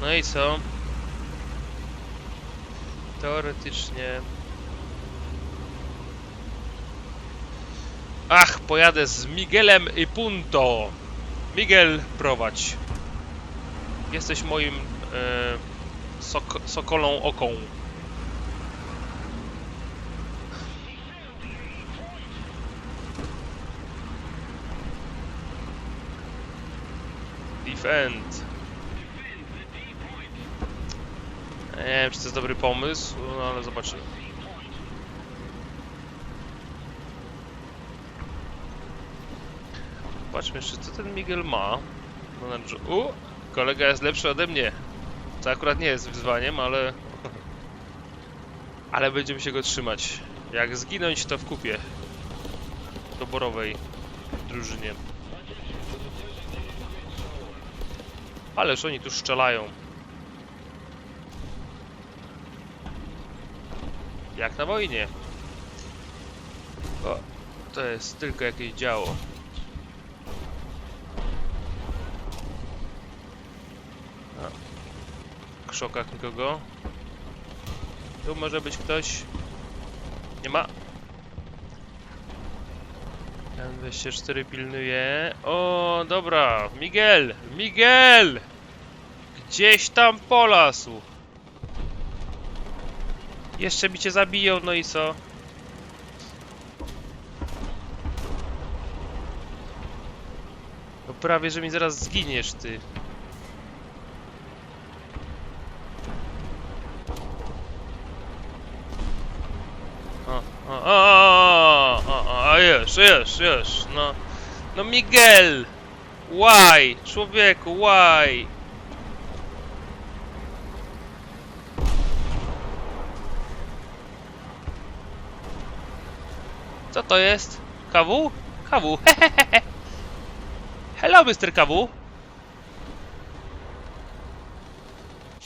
No i co? Teoretycznie... Ach, pojadę z Miguelem i punto! Miguel, prowadź. Jesteś moim e, sok sokolą oką. Defend. Nie wiem, czy to jest dobry pomysł, no ale zobaczymy. Patrzmy jeszcze, co ten Miguel ma. No, U, kolega jest lepszy ode mnie. To akurat nie jest wyzwaniem, ale... Ale będziemy się go trzymać. Jak zginąć, to w kupie. Doborowej drużynie. Ależ oni tu strzelają. Jak na wojnie. O, to jest tylko jakieś działo. A. Krzokach nikogo. Tu może być ktoś. Nie ma. N24 pilnuje. O, dobra. Miguel! Miguel! Gdzieś tam polasł. Jeszcze mi cię zabiją, no i co? No prawie, że mi zaraz zginiesz, ty. O, o, o, o, o, o, już, już, już, no. No Miguel! Why? Człowieku, why? Co to jest? KW? KW, hehehe. Hello, Mr. KW.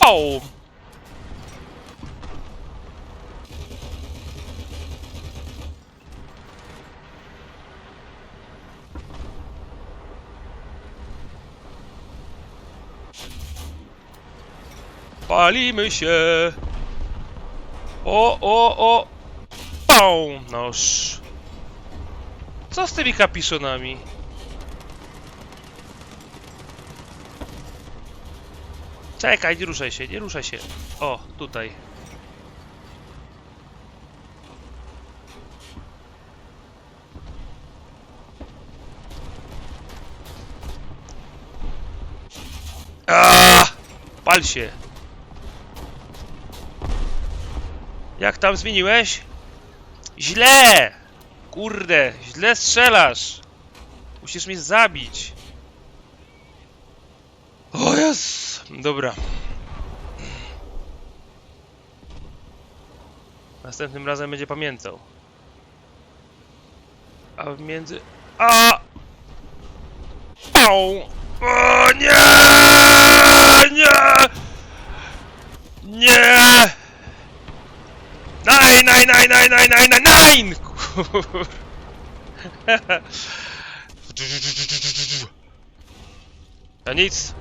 O! Palimy się! O, o, o! Pum! Noż! Co z tymi kapiszonami? Czekaj, nie ruszaj się, nie ruszaj się. O, tutaj. Aaaa! Pal się. Jak tam zmieniłeś? Źle! Kurde, źle strzelasz. Musisz mnie zabić. O jest! Dobra. Następnym razem będzie pamiętał. A w między... A! Au! O nie! Nie! Nie! Nein, nein, nein, nein, nein, nein, nein, nein! No nic.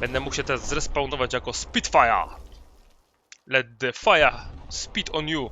Będę mógł się teraz zrespawnować jako Spitfire. Let the fire spit on you.